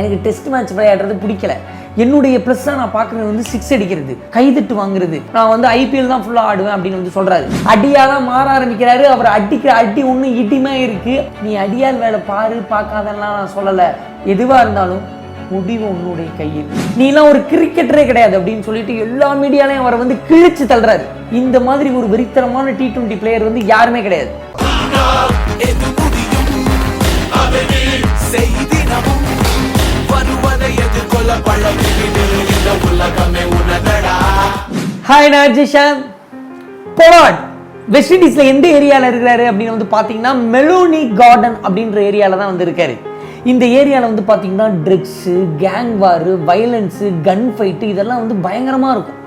எனக்கு test match விளையாடுறது பிடிக்கல. என்னுடைய ப்ளஸ்ஸாக நான் பார்க்குறது வந்து சிக்ஸ் அடிக்கிறது. கைதட்டு வாங்குறது. நான் வந்து ஐபிஎல் தான் ஃபுல்லாக ஆடுவேன் அப்படின்னு வந்து சொல்கிறாரு அடியாக தான் மாற ஆரம்பிக்கிறாரு. அவர் அடிக்கிற அடி ஒன்று இடிமே இருக்கு. நீ அடியால் வேலை பாரு பார்க்காதெல்லாம் நான் சொல்லலை. எதுவாக இருந்தாலும் முடிவு உன்னுடைய கையில். நீலாம் ஒரு கிரிக்கெட்டரே கிடையாது அப்படின்னு சொல்லிட்டு எல்லா மீடியாலையும் அவரை வந்து கிழிச்சு தள்ளுறாரு. இந்த மாதிரி ஒரு வெறித்தனமான டி டுவெண்ட்டி பிளேயர் வந்து யாருமே கிடையாது. ஹாய் நான் ஜிஷான் பொலாட் வெஸ்ட் இண்டீஸில் எந்த ஏரியாவில் இருக்கிறாரு அப்படின்னு வந்து பார்த்தீங்கன்னா மெலோனி கார்டன் அப்படின்ற ஏரியாவில் தான் வந்து இருக்காரு. இந்த ஏரியாவில் வந்து பார்த்தீங்கன்னா drugs gang war violence gun fight இதெல்லாம் வந்து பயங்கரமாக இருக்கும்.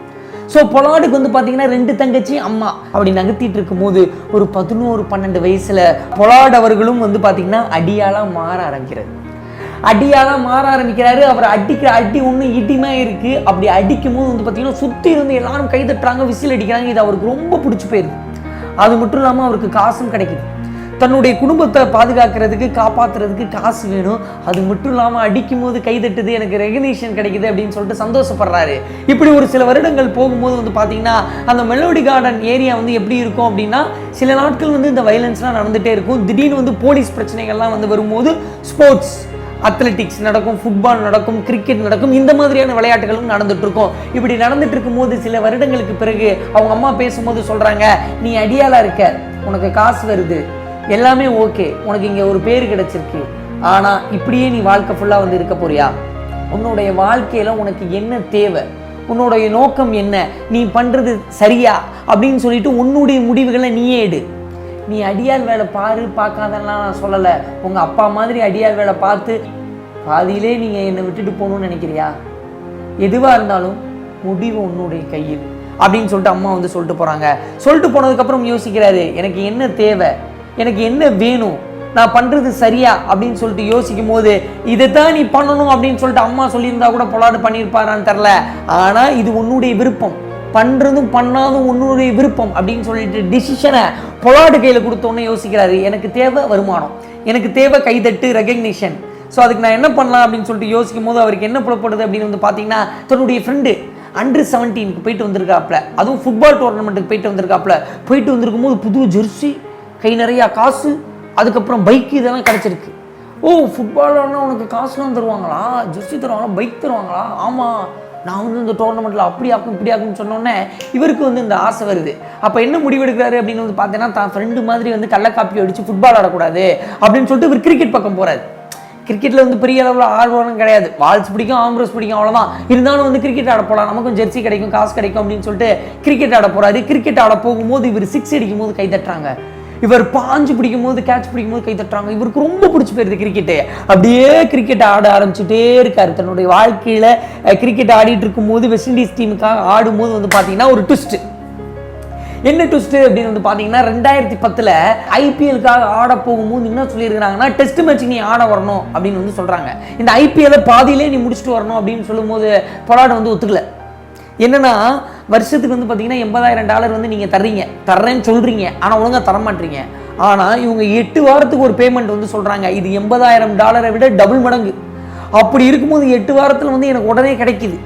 ஸோ பொலாடுக்கு வந்து பார்த்தீங்கன்னா ரெண்டு தங்கச்சி அம்மா அப்படி நகர்த்திட்டு இருக்கும்போது ஒரு பதினோரு பன்னெண்டு வயசில் பொலாட் அவர்களும் வந்து பார்த்தீங்கன்னா அடியாலாக மாற ஆரம்பிக்கிறது அடியாக மாற ஆரம்பிக்கிறாரு. அவர் அடிக்கிற அடி ஒன்று இடிமா இருக்கு. அப்படி அடிக்கும் போது வந்து பார்த்தீங்கன்னா சுற்றி இருந்து எல்லாரும் கை தட்டுறாங்க விசில் அடிக்கிறாங்க. இது அவருக்கு ரொம்ப பிடிச்சி போயிருது. அது மட்டும் இல்லாமல் அவருக்கு காசும் கிடைக்குது. தன்னுடைய குடும்பத்தை பாதுகாக்கிறதுக்கு காப்பாத்துறதுக்கு காசு வேணும். அது மட்டும் இல்லாமல் அடிக்கும் போது கை தட்டுது எனக்கு ரெகனேஷன் கிடைக்குது அப்படின்னு சொல்லிட்டு சந்தோஷப்படுறாரு. இப்படி ஒரு சில வருடங்கள் போகும்போது வந்து பார்த்தீங்கன்னா அந்த மெலோடி கார்டன் ஏரியா வந்து எப்படி இருக்கும் அப்படின்னா சில நாட்கள் வந்து இந்த வைலன்ஸ்லாம் நடந்துகிட்டே இருக்கும். திடீர்னு வந்து போலீஸ் பிரச்சனைகள்லாம் வந்து வரும்போது ஸ்போர்ட்ஸ் அத்லெட்டிக்ஸ் நடக்கும் ஃபுட்பால் நடக்கும் கிரிக்கெட் நடக்கும் இந்த மாதிரியான விளையாட்டுகளும் நடந்துட்டு இருக்கும் இப்படி நடந்துட்டு இருக்கும்போது சில வருடங்களுக்கு பிறகு அவங்க அம்மா பேசும்போது சொல்கிறாங்க நீ அடியாலாக இருக்க உனக்கு காசு வருது எல்லாமே ஓகே உனக்கு இங்கே ஒரு பேர் கிடைச்சிருக்கு. ஆனால் இப்படியே நீ வாழ்க்கை ஃபுல்லாக வந்து இருக்க போறியா? உன்னுடைய வாழ்க்கையில் உனக்கு என்ன தேவை? உன்னுடைய நோக்கம் என்ன? நீ பண்ணுறது சரியா? அப்படின்னு சொல்லிட்டு உன்னுடைய முடிவுகளை நீயே எடு. நீ அடியார் வேலை பாரு பார்க்காதெல்லாம் நான் சொல்லலை. உங்கள் அப்பா மாதிரி அடியார் வேலை பார்த்து பாதியிலே நீங்கள் என்னை விட்டுட்டு போகணும்னு நினைக்கிறியா? எதுவாக இருந்தாலும் முடிவு உன்னுடைய கையில் அப்படின்னு சொல்லிட்டு அம்மா வந்து சொல்லிட்டு போகிறாங்க சொல்லிட்டு போனதுக்கப்புறம் யோசிக்கிறாரு எனக்கு என்ன தேவை? எனக்கு என்ன வேணும்? நான் பண்ணுறது சரியா? அப்படின்னு சொல்லிட்டு யோசிக்கும் போது இதை தான் நீ பண்ணணும் அப்படின்னு சொல்லிட்டு அம்மா சொல்லியிருந்தா கூட பொலாடு பண்ணியிருப்பாரான்னு தெரில ஆனால் இது உன்னுடைய விருப்பம். பண்ணுறதும் பண்ணாதும் உன்னுடைய விருப்பம் அப்படின்னு சொல்லிட்டு டிசிஷனை பொலாடு கையில் கொடுத்தோன்னே யோசிக்கிறாரு எனக்கு தேவை வருமானம் எனக்கு தேவை கைதட்டு ரெகக்னிஷன் ஸோ அதுக்கு நான் என்ன பண்ணலாம் அப்படின்னு சொல்லிட்டு யோசிக்கும் போது அவருக்கு என்ன புலப்படுது அப்படின்னு வந்து பார்த்தீங்கன்னா தன்னுடைய ஃப்ரெண்டு அண்டர் செவன்டீனுக்கு போயிட்டு வந்திருக்காப்புல. அதுவும் ஃபுட்பால் டோர்னமெண்ட்டுக்கு போயிட்டு வந்திருக்காப்புல. போயிட்டு வந்திருக்கும் போது புது ஜெர்சி கை நிறையா காசு அதுக்கப்புறம் பைக் இதெல்லாம் கிடச்சிருக்கு. ஓ ஃபுட்பால்னா உனக்கு காசுலாம் தருவாங்களா? ஜெர்சி தருவாங்களா? பைக் தருவாங்களா? ஆமாம் நான் வந்து இந்த டோர்னமெண்ட்டில் அப்படி ஆக்கும் இப்படி ஆக்கும்னு சொன்னோன்னே இவருக்கு வந்து இந்த ஆசை வருது. அப்போ என்ன முடிவெடுக்கிறாரு அப்படின்னு வந்து பார்த்தீங்கன்னா தான் ஃப்ரெண்டு மாதிரி வந்து கள்ளக்காப்பி அடித்து ஃபுட்பால் ஆடக்கூடாது அப்படின்னு சொல்லிட்டு இவர் கிரிக்கெட் பக்கம் போகிறாரு கிரிக்கெட்டில் வந்து பெரிய அளவில் ஆர்வம் கிடையாது. வால்ஸ் பிடிக்கும் ஆம்ரோஸ் பிடிக்கும் அவ்வளோதான் இருந்தாலும் வந்து கிரிக்கெட் ஆட போகலாம் நமக்கும் ஜெர்சி கிடைக்கும் காசு கிடைக்கும் அப்படின்னு சொல்லிட்டு கிரிக்கெட் ஆட போகிறாரு கிரிக்கெட் ஆட போகும்போது இவர் சிக்ஸ் அடிக்கும் போது கை தட்டுறாங்க. இவர் பாஞ்சு பிடிக்கும் போது கேட்ச் பிடிக்கும் போது கை தட்டுறாங்க. இவருக்கு ரொம்ப பிடிச்சி போயிருது கிரிக்கெட்டு அப்படியே கிரிக்கெட் ஆட ஆரம்பிச்சுட்டே இருக்காரு. தன்னுடைய வாழ்க்கையில் கிரிக்கெட் ஆடிட்டு இருக்கும்போது வெஸ்ட் இண்டீஸ் டீமுக்காக ஆடும்போது வந்து பார்த்தீங்கன்னா ஒரு ட்விஸ்ட் என்ன ட்விஸ்ட் அப்படின்னு வந்து பார்த்தீங்கன்னா ரெண்டாயிரத்தி பத்தில் ஐபிஎலுக்காக ஆட போகும்போது என்ன சொல்லியிருக்கிறாங்கன்னா டெஸ்ட் மேட்ச் நீ ஆட வரணும் அப்படின்னு வந்து சொல்கிறாங்க இந்த ஐபிஎல்லை பாதியிலே நீ முடிச்சுட்டு வரணும் அப்படின்னு சொல்லும்போது பொலாட் வந்து ஒத்துக்கல. என்னன்னா வருஷத்துக்கு வந்து பார்த்தீங்கன்னா எண்பதாயிரம் டாலர் வந்து நீங்கள் தர்றீங்க. தர்றேன்னு சொல்கிறீங்க ஆனால் ஒழுங்காக தர மாட்டீங்க. ஆனால் இவங்க எட்டு வாரத்துக்கு ஒரு பேமெண்ட் வந்து சொல்கிறாங்க இது எண்பதாயிரம் டாலரை விட டபுள் மடங்கு. அப்படி இருக்கும்போது எட்டு வாரத்தில் வந்து எனக்கு உடனே கிடைக்குது.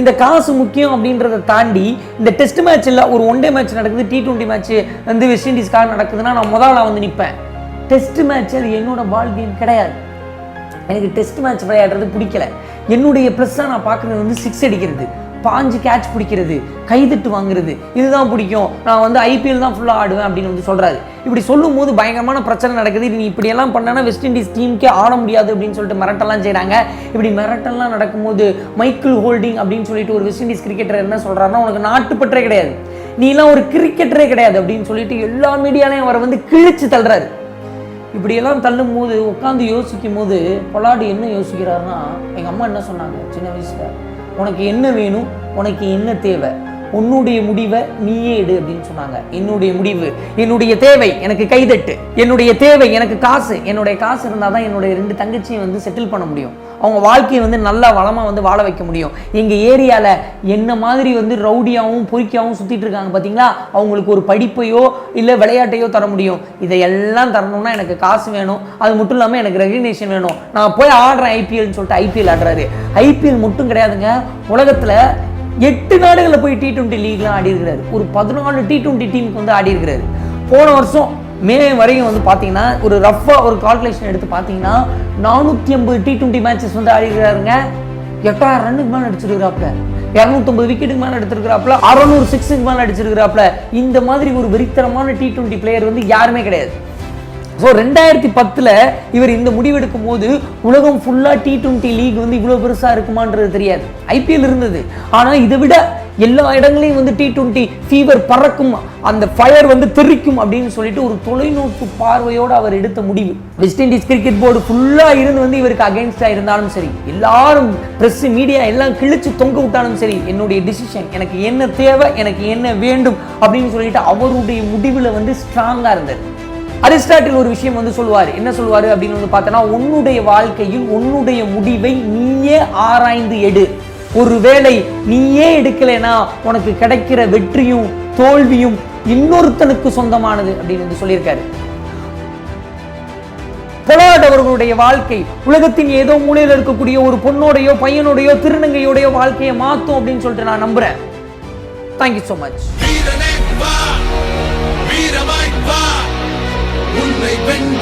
இந்த காசு முக்கியம் அப்படின்றத தாண்டி இந்த டெஸ்ட் மேட்ச் இல்லை ஒரு ஒன் டே மேட்ச் நடக்குது டி டுவெண்ட்டி மேட்ச் வந்து வெஸ்ட் இண்டீஸ்க்காக நடக்குதுன்னா நான் முதல்ல வந்து நிற்பேன் டெஸ்ட் மேட்ச் அது என்னோட பால் கேம் கிடையாது. எனக்கு டெஸ்ட் மேட்ச் விளையாடுறது பிடிக்கல. என்னுடைய ப்ளஸ்ஸாக நான் பார்க்குறது வந்து சிக்ஸ் அடிக்கிறது. பாஞ்சு கேட்ச் பிடிக்கிறது கைதட்டு வாங்குறது இதுதான் பிடிக்கும். நான் வந்து ஐபிஎல் தான் ஃபுல்லாக ஆடுவேன் அப்படின்னு வந்து சொல்கிறாரு இப்படி சொல்லும் போது பயங்கரமான பிரச்சனை நடக்குது. நீ இப்படியெல்லாம் பண்ணனா வெஸ்ட் இண்டீஸ் டீமுக்கே ஆட முடியாது அப்படின்னு சொல்லிட்டு மிரட்டெல்லாம் செய்கிறாங்க இப்படி மிரட்டெல்லாம் நடக்கும்போது மைக்கேல் ஹோல்டிங் அப்படின்னு சொல்லிட்டு ஒரு வெஸ்ட் இண்டீஸ் கிரிக்கெட்டர் என்ன சொல்கிறாருன்னா உனக்கு நாட்டுப்பற்றே கிடையாது. நீலாம் ஒரு கிரிக்கெட்டரே கிடையாது. அப்படின்னு சொல்லிட்டு எல்லா மீடியாலையும் அவரை வந்து கிழிச்சு தள்ளுறாரு. இப்படியெல்லாம் தள்ளும் போது உட்காந்து யோசிக்கும் போது பொலாடி என்ன யோசிக்கிறாருன்னா எங்கள் அம்மா என்ன சொன்னாங்க சின்ன வயசில்? உனக்கு என்ன வேணும் உனக்கு என்ன தேவை? உன்னுடைய முடிவை நீயே எடு அப்படின்னு சொன்னாங்க. என்னுடைய முடிவு என்னுடைய தேவை எனக்கு கைதட்டு. என்னுடைய தேவை எனக்கு காசு. என்னுடைய காசு இருந்தால் தான் என்னுடைய ரெண்டு தங்கச்சியை வந்து செட்டில் பண்ண முடியும். அவங்க வாழ்க்கையை வந்து நல்லா வளமாக வந்து வாழ வைக்க முடியும். எங்கள் ஏரியாவில் என்ன மாதிரி வந்து ரவுடியாகவும் பொறுக்கியாகவும் சுற்றிட்டு இருக்காங்க பார்த்தீங்களா அவங்களுக்கு ஒரு படிப்பையோ இல்லை விளையாட்டையோ தர முடியும். இதையெல்லாம் தரணும்னா எனக்கு காசு வேணும். அது மட்டும் இல்லாமல் எனக்கு ரெகக்னேஷன் வேணும். நான் போய் ஆடுறேன் ஐபிஎல்னு சொல்லிட்டு ஐபிஎல் ஆடுறாரு. ஐபிஎல் மட்டும் கிடையாதுங்க. உலகத்தில் எட்டு நாடுகளில் போய் டி டுவெண்ட்டி லீக்லாம் ஆடி இருக்கிறாரு. ஒரு பதினாலு டி டுவெண்ட்டி டீமுக்கு வந்து ஆடி இருக்கிறாரு. போன வருஷம் மே வரையும் வந்து பார்த்தீங்கன்னா ஒரு ரஃப்பாக ஒரு கால்குலேஷன் எடுத்து பார்த்தீங்கன்னா நானூற்றி ஐம்பது டி டுவெண்ட்டி மேட்சஸ் வந்து ஆடிக்கிறாருங்க எட்டாயிரம் ரன்னுக்கு மேலே அடிச்சிருக்கிறாப்ல இரநூத்தொம்பது விக்கெட்டுக்கு மேலே எடுத்திருக்கிறாப்ல அறநூறு சிக்ஸுக்கு மேலே அடிச்சிருக்கிறாப்ல இந்த மாதிரி ஒரு வெறித்தரமான டி டுவெண்ட்டி பிளேயர் வந்து யாருமே கிடையாது. ஸோ ரெண்டாயிரத்தி பத்தில் இவர் இந்த முடிவெடுக்கும் போது உலகம் ஃபுல்லாக டி டுவெண்ட்டி லீக் வந்து இவ்வளோ பெருசாக இருக்குமான்றது தெரியாது. ஐபிஎல் இருந்தது. ஆனால் இதை விட எல்லா இடங்களையும் வந்து டி டுவெண்ட்டி ஃபீவர் பறக்கும் அந்த ஃபயர் வந்து தெறிக்கும் அப்படின்னு சொல்லிட்டு ஒரு தொலைநோக்கு பார்வையோடு அவர் எடுத்த முடிவு. வெஸ்ட் இண்டீஸ் கிரிக்கெட் போர்டு ஃபுல்லாக இருந்து வந்து இவருக்கு அகைன்ஸ்டாக இருந்தாலும் சரி எல்லாரும் ப்ரெஸ் மீடியா எல்லாம் கிழிச்சு தொங்க விட்டாலும் சரி என்னுடைய டிசிஷன் எனக்கு என்ன தேவை எனக்கு என்ன வேண்டும் அப்படின்னு சொல்லிட்டு அவருடைய முடிவில் வந்து ஸ்ட்ராங்காக இருந்தது. அரிஸ்டாட்டில் ஒரு விஷயம் வந்து சொல்லுவார் என்ன சொல்லுவார் அப்படின்னு வந்து பார்த்தோன்னா உன்னுடைய வாழ்க்கையில் உன்னுடைய முடிவை நீயே ஆராய்ந்து எடு. ஒருவேளை நீயே எடுக்கலைனா உனக்கு கிடைக்கிற வெற்றியும் தோல்வியும் இன்னொருத்தனுக்கு சொந்தமானது அப்படின்னு வந்து சொல்லியிருக்காரு. பொலாட் அவர்களுடைய வாழ்க்கை உலகத்தின் ஏதோ மூலையில் இருக்கக்கூடிய ஒரு பொண்ணோடையோ பையனோடையோ திருநங்கையோடைய வாழ்க்கையை மாத்தும் அப்படின்னு சொல்லிட்டு நான் நம்புறேன். Thank you so much open